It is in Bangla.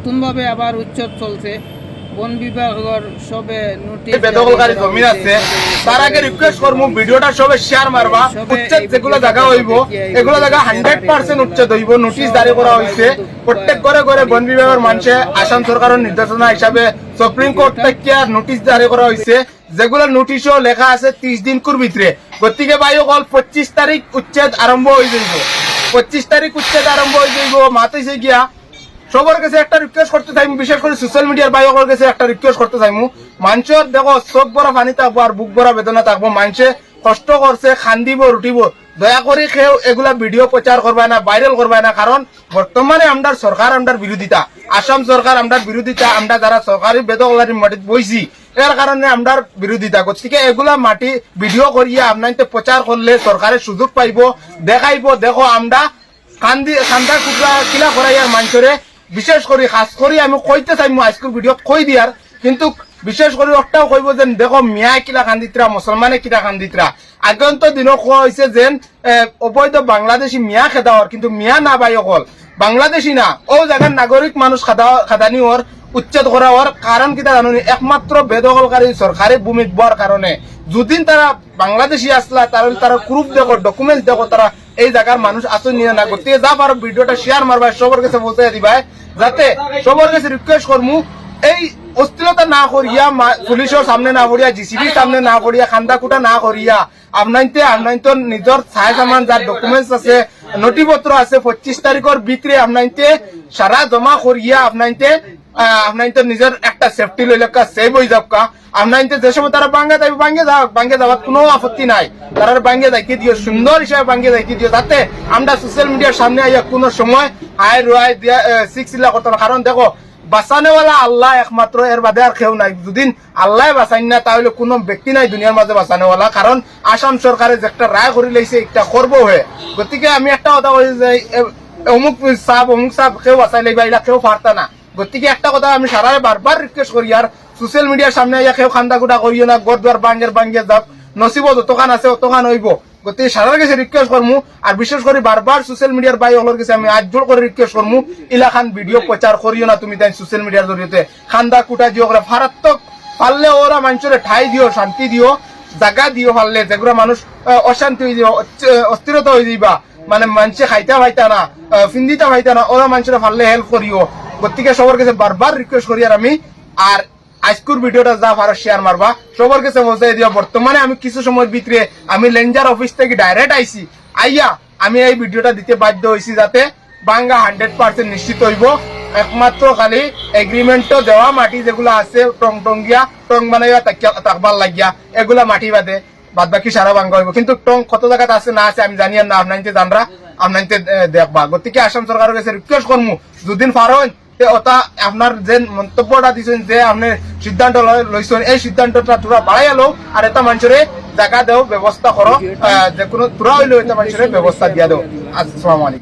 নতুনভাবে আবার উচ্ছেদ চলছে। বন বিভাগের সবে নোটিশ বেদখলকারী জমিন আছে। তার আগে রিকোয়েস্ট করব ভিডিওটা সবে শেয়ার মারবা। উচ্ছেদ যেগুলো জায়গা হইব এগুলো জায়গা হান্ড্রেড পার্সেন্ট উচ্ছেদ হইব নোটিশ জারি করা হয়েছে প্রত্যেক ঘরে ঘরে বন বিভাগের মানুষে আসাম সরকারের নির্দেশনা হিসাবে সুপ্রিম কোর্ট থেকে নোটিশ জারি করা হয়েছে যেগুলো নোটিশও লেখা আছে ত্রিশ দিন কুর ভিতরে। গতিকে বায়ু কল পঁচিশ তারিখ উচ্ছেদ আরম্ভ হয়ে যাইব। পঁচিশ তারিখ উচ্ছেদ আরম্ভ হয়ে যাইব মাতাইছে গিয়া সবার কাছে একটা রিকোয়েস্ট করতে চাইমু, বিশেষ করে সোশ্যাল মিডিয়ার বাইকের কাছে একটা রিকোয়েস্ট করতে চাইমু। মানুষের দেখো, চোখ ভরা পানি থাকব আর বুক ভরা বেদনা থাকব মানুষে কষ্ট করছে খান্দিব রুটিব দয়া করে কেউ এগুলা ভিডিও প্রচার করবে না ভাইরাল করবে না কারণ বর্তমানে আমরার সরকার আমরার বিরোধিতা আসাম সরকার আমরার বিরোধিতা আমরা যারা সরকারি বেদকলারি মাটিত বইছি এর কারণে আমরার বিরোধিতা গতিকে এগুলা মাটি ভিডিও করিয়া আপনাইতে প্রচার করলে সরকারের সুযোগ পাইব, দেখাইব, দেখো আমরা কান্দি কান্দা কুকরা কিলা করাইয়ার মানুষরে বিশেষ করে খাস করে আমি কইতে চাই আজকের ভিডিও কই দিয়ার কিন্তু বিশেষ করে একটাও কইব যে দেখো মিয়া কিলা কান্দিতরা মুসলমানে কিলা কান্দিতরা আগন্ত দিন কোয়া হয়েছে এ, অবৈধ বাংলাদেশি মিয়া খেদাওয়ার কিন্তু মিয়া না বাই অকল। বাংলাদেশি না ও জায়গার নাগরিক মানুষ খাদা খাদানি ওর উচ্ছেদ করা ওর কারণ কিতা জানুনি? একমাত্র বেদখলকারী সরকারি ভূমি বোয়ার কারণে যদিন তারা বাংলাদেশি আসলা তাহলে তারা প্রুফ দেখো ডকুমেন্টস দেখো তারা এই জায়গার মানুষ আসন নিয়ে না। গতিকে যা পারো ভিডিওটা শেয়ার মারবা সবার কাছে বলতে দিবা যাতে সবার কাছে রিকোয়েস্ট করমু, এই অস্থিরতা না করিয়া পুলিশের সামনে না করিয়া জিসিবির সামনে না করিয়া খান্দা কুটা না করিয়া আপনাইতে আপনাইতে নিজের ছায় সামান যার ডকুমেন্টস আছে নথিপত্র আছে পঁচিশ তারিখের ভিতরে আপনাইতে সারা জমা করিয়া আপনাইতে আপনাইতে নিজের একটা সেফটি লইলে সেভ হয়ে যাক আপনাইতে যে সময় তারা বাঙ্গে যাবে বাঙ্গে যাক বাঙ্গে যাওয়ার কোনো আপত্তি নাই। তারা বাঙ্গে যাইতে দিও সুন্দর হিসাবে বাঙ্গে যাইতে দিও যাতে আমরা সোশ্যাল মিডিয়ার সামনে আইয়া কোনো সময় হাই রুয়াই দিয়া সিক্স ইলা কারণ দেখো বাঁচানেওয়ালা আল্লাহ একমাত্র এর বাদে আর কেউ নাই। যদিন আল্লাহ বাঁচাই না তাহলে কোনো ব্যক্তি নাই দুনিয়ার মাঝে বাঁচানেওয়ালা কারণ আসাম সরকারে যে একটা রায় করে লাইছে একটা করব হয়ে গতিকে আমি একটা কথা বলি যে অমুক সাপ অমুক সাপ কেউ বাঁচাই লাইবা এলা কেউ পারতা না। গতিকে একটা কথা আমি সারা বারবার রিকোয়েস্ট করি আর সোশ্যাল মিডিয়ার সামনে আইয়া কেউ খান্দা কুটা করিও না, গড় দুয়ার বাঙ্গের বাঙ্গে যাক নসিব যতখান আছে অতখান হইব। গতিকে সারার কাছে রিকোয়েস্ট করমু আর বিশেষ করে বারবার সোশ্যাল মিডিয়ার বাই হলোর কাছে আমি আজ জোর করে রিকোয়েস্ট করমু ইলাখান ভিডিও প্রচার করিও না তুমি তাই সোশ্যাল মিডিয়ার জরিয়তে খান্দা কুটা দিও করে ফারাত্মক পারলে ওরা মানুষের ঠাই দিও শান্তি দিও জায়গা দিও পারলে যেগুলো মানুষ অশান্তি হয়ে অচ- অস্থিরতা হয়ে যাইবা। মানে মানুষে খাইতা পাইতা না ফিন্দিতা পাইতা না ওরা মানুষের পারলে হেল্প করিও গতিকে সবার কাছে বারবার রিকোয়েস্ট করি আর আমি আর আজকুর ভিডিওটা যা ভালো শেয়ার মারবা, সবার কাছে পৌঁছাই দিও। বর্তমানে আমি কিছু সময়ের ভিতরে আমি লেঞ্জার অফিস থেকে ডাইরেক্ট আইছি। আইয়া আমি এই ভিডিওটা দিতে বাধ্য হয়েছি যাতে বাঙ্গা হান্ড্রেড পার্সেন্ট নিশ্চিত হইব। একমাত্র খালি এগ্রিমেন্টও দেওয়া, মাটি যেগুলো আছে, টং টঙ্গিয়া টং বানাইয়া তাকবার লাগিয়া, এগুলা মাটি বাদে বাদ বাকি সারা বাঙ্গা হইব। কিন্তু টং কত জায়গাতে আছে, না আছে, আমি জানি না। আপনাইতে জানরা আপনাইতে দেখবা। গতিকে আসাম সরকারের কাছে রিকোয়েস্ট করমু যদিন পারেন ওটা আপনার যে মন্তব্যটা দিছেন, যে আপনি সিদ্ধান্ত লইছেন, এই সিদ্ধান্তটা তোরা বাড়াই আলো আর এটা মানুষের জায়গা দেও ব্যবস্থা করো যে কোনো তোরা হইলেও এটা মানুষের ব্যবস্থা দিয়া দেও। আসসালামু আলাইকুম।